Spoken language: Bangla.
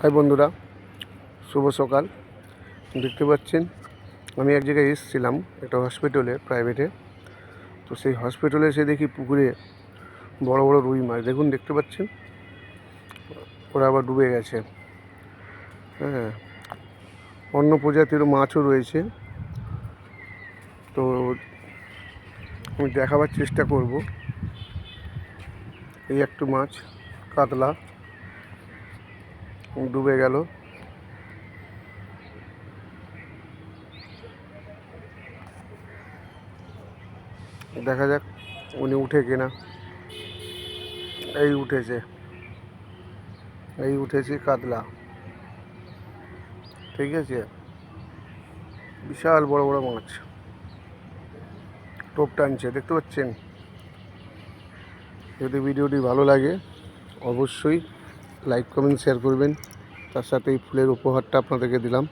হাই বন্ধুরা, শুভ সকাল। দেখতে পাচ্ছেন, আমি এক জায়গায় এসেছিলাম, একটা হসপিটালে প্রাইভেটে তো সেই হসপিটালে এসে দেখি পুকুরে বড় বড় রুই মাছ। দেখুন, দেখতে পাচ্ছেন? ওরা আবার ডুবে গেছে। হ্যাঁ অন্য প্রজাতির মাছও রয়েছে। তো আমি দেখাবার চেষ্টা করব। এই একটু মাছ, কাতলা। ডুবে গেল। দেখা যাক উনি উঠে কিনা। এই উঠেছে। এই উঠেছে কাতলা। ঠিক আছে? বিশাল বড় বড় মাছ। টোপ টানছে, দেখতে পাচ্ছেন? যদি ভিডিওটি ভালো লাগে, অবশ্যই লাইক কমেন্ট শেয়ার করবেন। তার সাথে এই ফুলের উপহারটা আপনাদেরকে দিলাম।